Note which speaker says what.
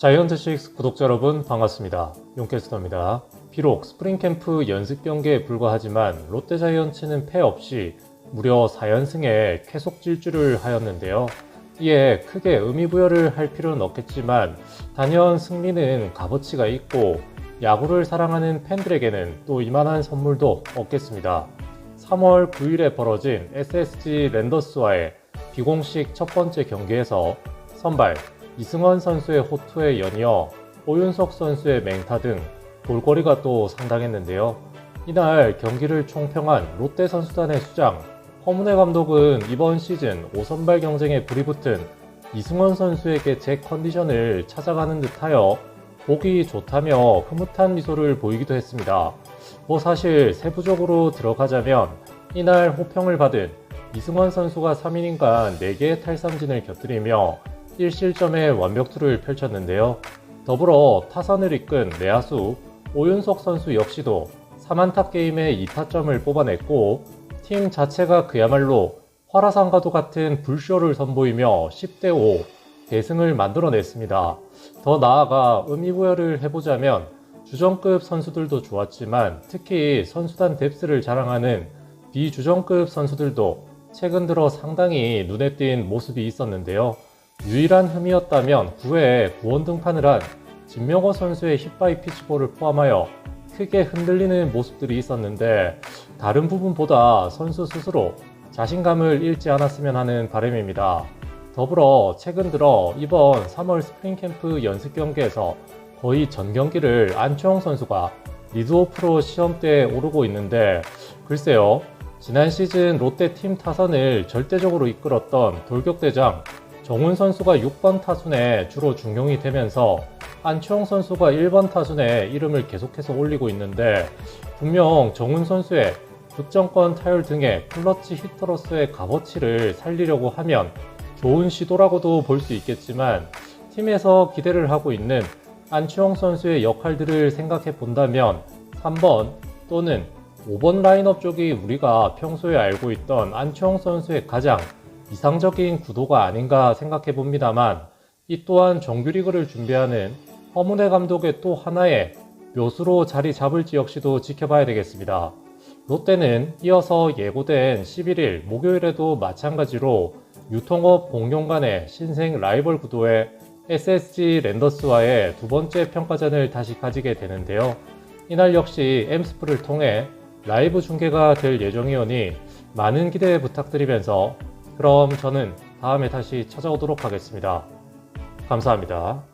Speaker 1: 자이언트식스 구독자 여러분 반갑습니다. 용캐스터입니다. 비록 스프링 캠프 연습 경기에 불과하지만 롯데 자이언츠는 패 없이 무려 4연승에 계속 질주를 하였는데요. 이에 크게 의미 부여를 할 필요는 없겠지만 단연 승리는 값어치가 있고 야구를 사랑하는 팬들에게는 또 이만한 선물도 없겠습니다. 3월 9일에 벌어진 SSG 랜더스와의 비공식 첫 번째 경기에서 선발 이승원 선수의 호투에 연이어 오윤석 선수의 맹타 등 볼거리가 또 상당했는데요. 이날 경기를 총평한 롯데 선수단의 수장 허문회 감독은 이번 시즌 5선발 경쟁에 불이 붙은 이승원 선수에게 제 컨디션을 찾아가는 듯하여 보기 좋다며 흐뭇한 미소를 보이기도 했습니다. 뭐 사실 세부적으로 들어가자면 이날 호평을 받은 이승원 선수가 3이닝간 4개의 탈삼진을 곁들이며 1실점의 완벽투를 펼쳤는데요. 더불어 타선을 이끈 내야수 오윤석 선수 역시도 3안타 게임에 2타점을 뽑아냈고 팀 자체가 그야말로 화라산과도 같은 불쇼를 선보이며 10대5 대승을 만들어냈습니다. 더 나아가 의미부여를 해보자면 주전급 선수들도 좋았지만 특히 선수단 뎁스를 자랑하는 비주전급 선수들도 최근 들어 상당히 눈에 띈 모습이 있었는데요. 유일한 흠이었다면 9회에 구원 등판을 한 진명호 선수의 힙바이 피치볼을 포함하여 크게 흔들리는 모습들이 있었는데 다른 부분보다 선수 스스로 자신감을 잃지 않았으면 하는 바람입니다. 더불어 최근 들어 이번 3월 스프링 캠프 연습 경기에서 거의 전 경기를 안초영 선수가 리드오프로 시험대에 오르고 있는데 글쎄요 지난 시즌 롯데 팀 타선을 절대적으로 이끌었던 돌격대장 정훈 선수가 6번 타순에 주로 중용이 되면서 안치홍 선수가 1번 타순에 이름을 계속해서 올리고 있는데 분명 정훈 선수의 득점권 타율 등의 클러치 히터로서의 값어치를 살리려고 하면 좋은 시도라고도 볼 수 있겠지만 팀에서 기대를 하고 있는 안치홍 선수의 역할들을 생각해 본다면 3번 또는 5번 라인업 쪽이 우리가 평소에 알고 있던 안치홍 선수의 가장 이상적인 구도가 아닌가 생각해 봅니다만 이 또한 정규리그를 준비하는 허문회 감독의 또 하나의 묘수로 자리 잡을지 역시도 지켜봐야 되겠습니다. 롯데는 이어서 예고된 11일 목요일에도 마찬가지로 유통업 공룡 간의 신생 라이벌 구도의 SSG 랜더스와의 두 번째 평가전을 다시 가지게 되는데요. 이날 역시 엠스프를 통해 라이브 중계가 될 예정이오니 많은 기대 부탁드리면서 그럼 저는 다음에 다시 찾아오도록 하겠습니다. 감사합니다.